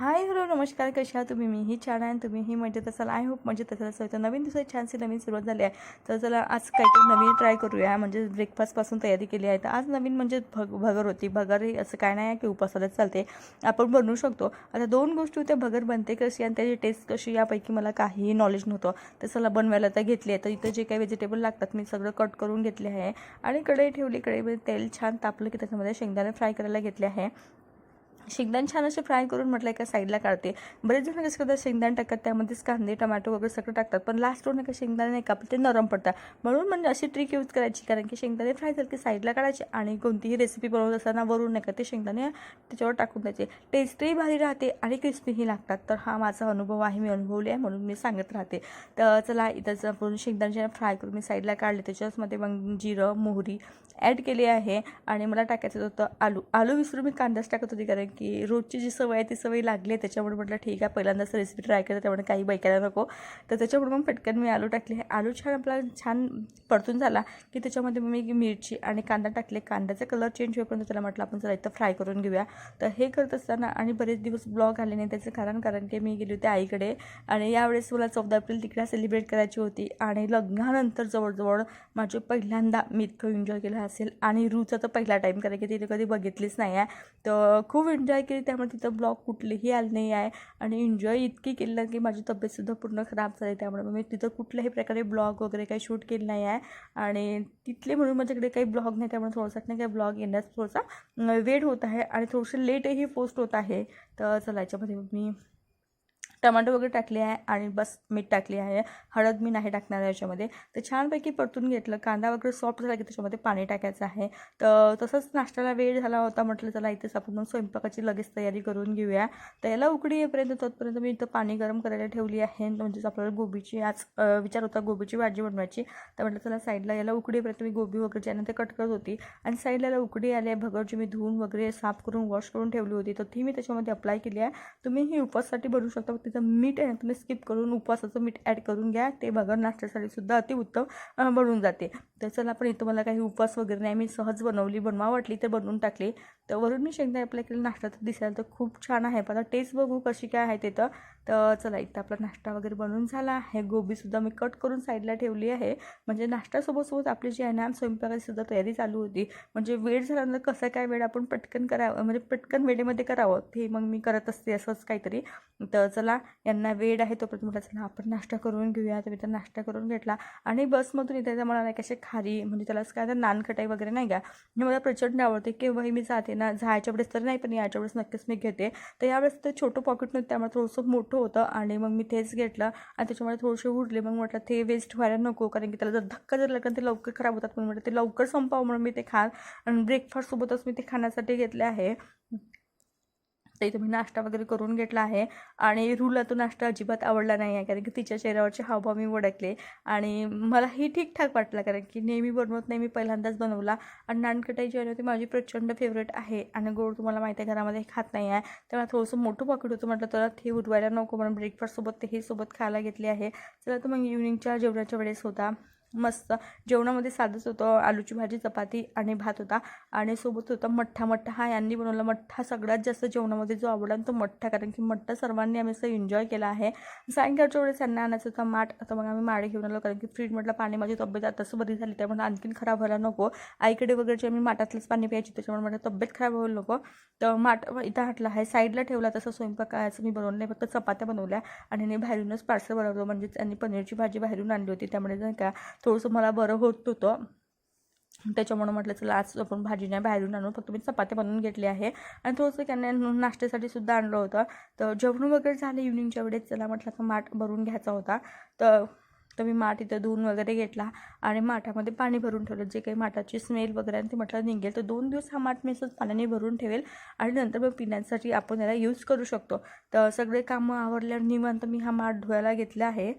Hi hello नमस्कार कशा आहात तुम्ही? मी ही छान आहे आणि तुम्हीही मजेत असाल. आय होप मजेत असाल. असं तर नवीन दिवसात छानशी नवीन सुरुवात झाली आहे. तर चला आज काहीतरी नवीन ट्राय करूया. म्हणजे ब्रेकफास्टपासून तयारी केली आहे. तर आज नवीन म्हणजे भग भगर होती. भगर ही असं काय नाही आहे की उपासालाच चालते. आपण बनवू शकतो. आता दोन गोष्टी होत्या. भगर बनते कशी आणि त्याची टेस्ट कशी यापैकी मला काहीही नॉलेज नव्हतं. तर चला बनवायला तर घेतली आहे. तर इथं जे काही व्हेजिटेबल लागतात मी सगळं कट करून घेतले आहे. आणि कढई ठेवली. कढईमध्ये तेल छान तापलं की त्याच्यामध्ये शेंगदाणे फ्राय करायला घेतले आहे. शेंगदाणे छान असे फ्राय करून म्हटलं एका साईडला काढते. बरेच जण कसं करतात शेंगदाणे टाकतात त्यामध्येच कांदे टमाटो वगैरे सगळं टाकतात. पण लास्टवर नाही का शेंगदाणे नाही का ते नरम पडतात. म्हणून म्हणजे अशी ट्रिक यूज करायची कारण की शेंगदाणे फ्राय झाले की साईडला काढायचे आणि कोणतीही रेसिपी बनवत असताना वरून नाही का ते शेंगदाणे त्याच्यावर टाकून द्यायचे. टेस्टही भारी राहते आणि क्रिस्पीही लागतात. तर हा माझा अनुभव आहे मी अनुभवले आहे म्हणून मी सांगत राहते. तर चला इथंच आपण शेंगदाणे फ्राय करून मी साईडला काढले. त्याच्यामध्ये मग जिरं मोहरी ॲड केली आहे आणि मला टाकायचं होतं आलू. आलू विसरून मी कांदाच टाकत होती कारण की रोजची जी सवय आहे ती सवय लागली आहे. त्याच्यामुळे म्हटलं ठीक आहे पहिल्यांदाच रेसिपी ट्राय केलं त्यामुळे काही बैकायला नको. तर त्याच्यामुळे मग पटकन मी आलू टाकले. आहे आलू छान आपला छान परतून झाला की त्याच्यामध्ये मी मिरची आणि कांदा टाकले. कांद्याचा कलर चेंज होईपर्यंत त्याला म्हटलं आपण जरा इथं फ्राय करून घेऊया. तर हे करत असताना आणि बरेच दिवस ब्लॉग आले नाही त्याचं कारण कारण की मी गेली होते आईकडे. आणि यावेळेस मला चौदा एप्रिल तिकडे सेलिब्रेट करायची होती. आणि लग्नानंतर जवळजवळ माझे पहिल्यांदा मी इतकं एन्जॉय केलं. असेल आणि रूचा तर पहिला टाईम कारण की तिने कधी बघितलीच नाही आहे. तर खूप एन्जॉय केली त्यामुळे तिथं ब्लॉग कुठलेही आले नाही आहे. आणि एन्जॉय इतकी केलं की माझी तब्येतसुद्धा पूर्ण खराब झाली त्यामुळे. मग मी तिथं कुठल्याही प्रकारे ब्लॉग वगैरे काही शूट केलं नाही आहे. आणि तिथले म्हणून माझ्याकडे काही ब्लॉग नाही त्यामुळे थोडासा नाही काही ब्लॉग येण्यास थोडासा वेट होत आहे. आणि थोडंसं लेटही पोस्ट होत आहे. तर चला याच्यामध्ये मी टमाटो वगैरे टाकले आहे आणि बस मीठ टाकली आहे. हळद मी नाही टाकणार आहे याच्यामध्ये. तर छानपैकी परतून घेतलं. कांदा वगैरे सॉफ्ट झाला की त्याच्यामध्ये पाणी टाकायचं आहे. तर तसंच नाश्त्याला वेळ झाला होता म्हटलं चला इथेच आपण स्वयंपाकाची लगेच तयारी करून घेऊया. तर याला उकडी येईपर्यंत तोपर्यंत मी इथं पाणी गरम करायला ठेवली आहे. म्हणजेच आपल्याला गोबीची आज विचार होता गोबीची भाजी बनवायची. तर म्हटलं चला साईडला याला उकडीपर्यंत मी गोबी वगैरे ज्यानं ते कट करत होती. आणि साईडला याला उकडी आली आहे. भगर मी धुवून वगैरे साफ करून वॉश करून ठेवली होती तर ती मी त्याच्यामध्ये अप्लाय केली आहे. तुम्ही ही उपवाससाठी बनवू शकता. तिथं मीठ आहे ना तुम्ही स्किप करून उपवासाचं मीठ ॲड करून घ्या. ते भगर नाश्त्यासाठी सुद्धा अतिउत्तम बनून जाते. तर चला पण इथं मला काही उपवास वगैरे नाही. मी सहज बनवली. बनवा वाटली तर बनवून टाकली. तर वरून मी शेंगदाणे आपल्या इकडे नाश्ता तर दिसायला तर खूप छान आहे. पण आता टेस्ट बघू कशी काय आहे तिथं तर. चला इथं आपला नाश्ता वगैरे बनवून झाला आहे. गोबीसुद्धा मी कट करून साईडला ठेवली आहे. म्हणजे नाश्त्यासोबतसोबत आपली जी आहे ना स्वयंपाकाचीसुद्धा तयारी चालू होती. म्हणजे वेळ झाल्यानंतर कसं काय वेळ आपण पटकन करावं म्हणजे पटकन वेळेमध्ये करावं ते मग मी करत असते असंच काहीतरी. तर चला यांना वेळ आहे तोपर्यंत म्हटलं चला आपण नाश्ता करून घेऊया. तर मी तर नाश्ता करून घेतला. आणि बसमधून इथे मला नाही कसे खारी म्हणजे त्याला काय तर नानखटाई वगैरे नाही का? हे मला प्रचंड आवडते केव्हाही मी जाते ना जायच्या वेळेस तर नाही पण याच्या वेळेस नक्कीच मी घेते. तर यावेळेस ते छोटं पॉकेट नव्हतं त्यामुळे थोडंसं मोठं होतं आणि मग मी तेच घेतलं आणि त्याच्यामुळे थोडेसे उरले. मग म्हटलं ते वेस्ट व्हायला नको कारण की त्याला जर धक्का जर लागला ते लवकर खराब होतात. म्हणून म्हटलं ते लवकर संपावं म्हणून मी ते खान आणि ब्रेकफास्टसोबतच मी ते खाण्यासाठी घेतले आहे. तर इथं मी नाश्ता वगैरे करून घेतला आहे. आणि रुला तो नाश्ता अजिबात आवडला नाही आहे कारण की तिच्या चेहऱ्यावरचे हावभाव मी वडकले. आणि मलाही ठीकठाक वाटलं कारण की नेहमी बनवत नाही मी पहिल्यांदाच बनवला. आणि नानकटाई जी आहे ती माझी प्रचंड फेवरेट आहे. आणि गोड तुम्हाला माहिती आहे घरामध्ये खात नाही आहे. तेव्हा थोडंसं मोठं पॉकेट होतं म्हटलं तर ते उडवायला नको म्हणून ब्रेकफास्टसोबत तेही सोबत खायला घेतले आहे. चला तर मग इव्हनिंगच्या जेवणाच्या वेळेस होता. मस्त. जेवणामध्ये साधंच होतं. आलूची भाजी चपाती आणि भात होता. आणि सोबत होता मठ्ठा. मठ्ठा हा यांनी बनवला. मठ्ठा सगळ्यात जास्त जेवणामध्ये जो आवडला तो मठ्ठा. कारण की मठ्ठा सर्वांनी आम्ही असं एन्जॉय केला आहे. सायंकाळच्या वेळेस त्यांना आणायचं होता माठ. आता मग आम्ही माळे घेऊन आलो. कारण की फ्रीज म्हटलं पाणी माझी तब्येत आताच बरी झाली. त्यामुळे आणखीन खराब व्हायला नको. आईकडे वगैरे जे आम्ही माठातलंच पाणी प्यायची त्याच्यामुळे मला तब्येत खराब व्हायला नको. तर माठ इथं हाटला आहे. साईडला ठेवला तसं स्वयंपाक मी बनवलं नाही. फक्त चपात्या बनवल्या. आणि मी बाहेरूनच पार्सल बनवलं. म्हणजे त्यांनी पनीरची भाजी बाहेरून आणली होती. त्यामुळे नाही का थोडंसं मला बरं होत होतं त्याच्यामुळं म्हटलं चला आज आपण भाजी नाही बाहेरून आणून फक्त मी चपात्या बनवून घेतली आहे. आणि थोडंसं त्यांना नाश्त्यासाठी सुद्धा आणलं होतं. तर जेवण वगैरे झालं इव्हनिंगच्या वेळेस. चला म्हटलं तर माठ भरून घ्यायचा होता. तर तर मी माठ इथं धुवून वगैरे घेतला आणि माठामध्ये पाणी भरून ठेवलं. जे काही माठाची स्मेल वगैरे आणि ते म्हटलं निघेल. तर दोन दिवस हा माठ मी असंच पाण्याने भरून ठेवेल आणि नंतर मग पिण्यासाठी आपण याला यूज करू शकतो. तर सगळे कामं आवरल्यावर निवांत मी हा माठ धुवायला घेतला आहे.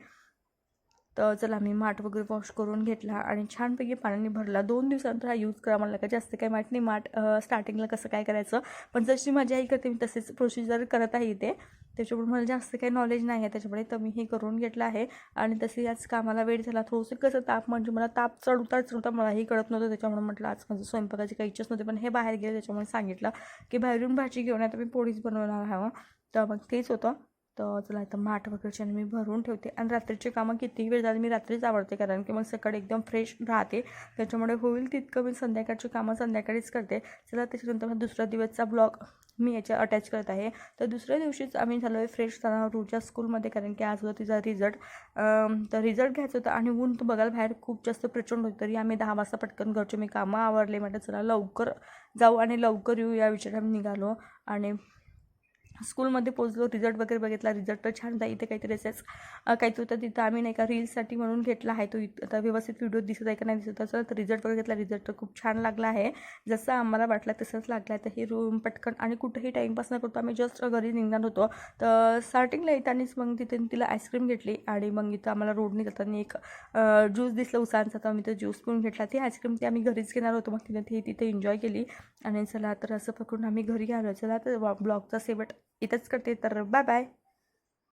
तर चला मी माठ वगैरे वॉश करून घेतला आणि छानपैकी पाण्याने भरला. दोन दिवसानंतर हा यूज करा मला का जास्त काही माहीत नाही माठ स्टार्टिंगला कसं काय करायचं. पण जशी माझी आई करते मी तसेच प्रोसिजर करत आहे इथे. त्याच्यामुळे मला जास्त काही नॉलेज नाही आहे. त्याच्यामुळे तर मी हे करून घेतलं आहे. आणि तसे याच कामाला वेळ झाला. थोडंसं कसं ताप म्हणजे मला ताप चढ उतार चढ मलाही कळत नव्हतं. त्याच्यामुळे म्हटलं आज माझं स्वयंपाकाची काही इच्छाच नव्हती. पण हे बाहेर गेले त्याच्यामुळे सांगितलं की बाहेरून भाजी घेऊन आता मी पोळीच बनवणार हवं तर मग तेच होतं. तर चला आता माठ वगैरेचे मी भरून ठेवते. आणि रात्रीचे कामं कितीही वेळ झाली मी रात्रीच आवडते कारण की मग सकाळी एकदम फ्रेश राहते. त्याच्यामुळे होईल तितकं मी संध्याकाळची कामं संध्याकाळीच करते. चला त्याच्यानंतर मग दुसरा दिवसचा ब्लॉग मी याच्या अटॅच करत आहे. तर दुसऱ्या दिवशीच आम्ही झालो आहे फ्रेश जाणार रूच्या स्कूलमध्ये कारण की आज होता तिचा रिझल्ट तर रिझल्ट घ्यायचा होता आणि ऊन तर बघायला बाहेर खूप जास्त प्रचंड होतं. तरी आम्ही दहा वाजता पटकन घरचे मी कामं आवरले. म्हटलं चला लवकर जाऊ आणि लवकर येऊ या विचाराने निघालो. आणि स्कूलमध्ये पोचलो रिझल्ट वगैरे बघितला रिझल्ट तर छान होता. इथे काहीतरी असेच काहीतरी होतं. तिथं आम्ही नाही का रील्ससाठी म्हणून घेतला आहे तो. आता व्यवस्थित व्हिडिओ दिसत आहे का नाही दिसत असं. तर रिझल्ट वगैरे घेतला. रिझल्ट तर खूप छान लागला आहे. जसं आम्हाला वाटला तसंच लागला आहे. तर हे रूम पटकन आणि कुठेही टाईमपास न करतो आम्ही जस्ट घरी निघणार होतो. तर स्टार्टिंगला येतानीच मग तिथे तिला आईस्क्रीम घेतली आणि मग इथं आम्हाला रोडने जाताना एक ज्यूस दिसला उसांचा. तर आम्ही तो ज्यूस पिऊन घेतला. ती आईस्क्रीम ती आम्ही घरीच घेणार होतो. मग तिने ती तिथे एन्जॉय केली. आणि चला तर असं पकडून आम्ही घरी आलो. चला तर ब्लॉगचा सेवट इथंच करते तर बाय बाय